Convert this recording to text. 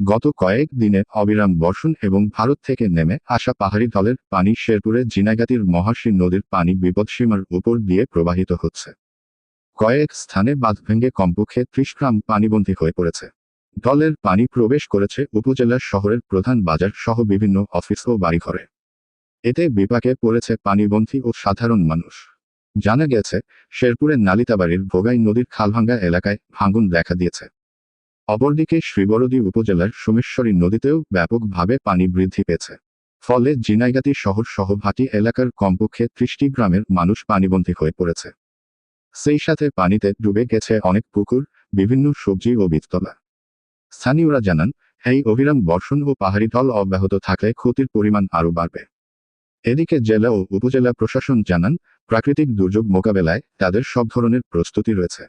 গত কয়েক দিনে অবিরাম বর্ষণ এবং ভারত থেকে নেমে আসা পাহাড়ি ঢলের পানি শেরপুরে জিনাগাতির মহাশী নদীর পানি বিপদসীমার উপর দিয়ে প্রবাহিত হচ্ছে। কয়েক স্থানে বাঁধ ভেঙে কমপক্ষে ত্রিশ গ্রাম পানিবন্দী হয়ে পড়েছে। দলের পানি প্রবেশ করেছে উপজেলার শহরের প্রধান বাজার সহ বিভিন্ন অফিস ও বাড়িঘরে। এতে বিপাকে পড়েছে পানিবন্ধী ও সাধারণ মানুষ। জানা গেছে, শেরপুরের নালিতাবাড়ির ভোগাই নদীর খালভাঙ্গা এলাকায় ভাঙন দেখা দিয়েছে। অপরদিকে শ্রীবরদী উপজেলার সোমেশ্বরী নদীতেও ব্যাপকভাবে পানি বৃদ্ধি পেয়েছে। ফলে জিনাইগাতি শহর সহ ভাটি এলাকার কমপক্ষে ত্রিশটি গ্রামের মানুষ পানিবন্দী হয়ে পড়েছে। সেই সাথে পানিতে ডুবে গেছে অনেক পুকুর, বিভিন্ন সবজি ও বীজতলা। স্থানীয়রা জানান, এই অবিরাম বর্ষণ ও পাহাড়ি ঢল অব্যাহত থাকলে ক্ষতির পরিমাণ আরও বাড়বে। এদিকে জেলা ও উপজেলা প্রশাসন জানান, প্রাকৃতিক দুর্যোগ মোকাবেলায় তাদের সব ধরনের প্রস্তুতি রয়েছে।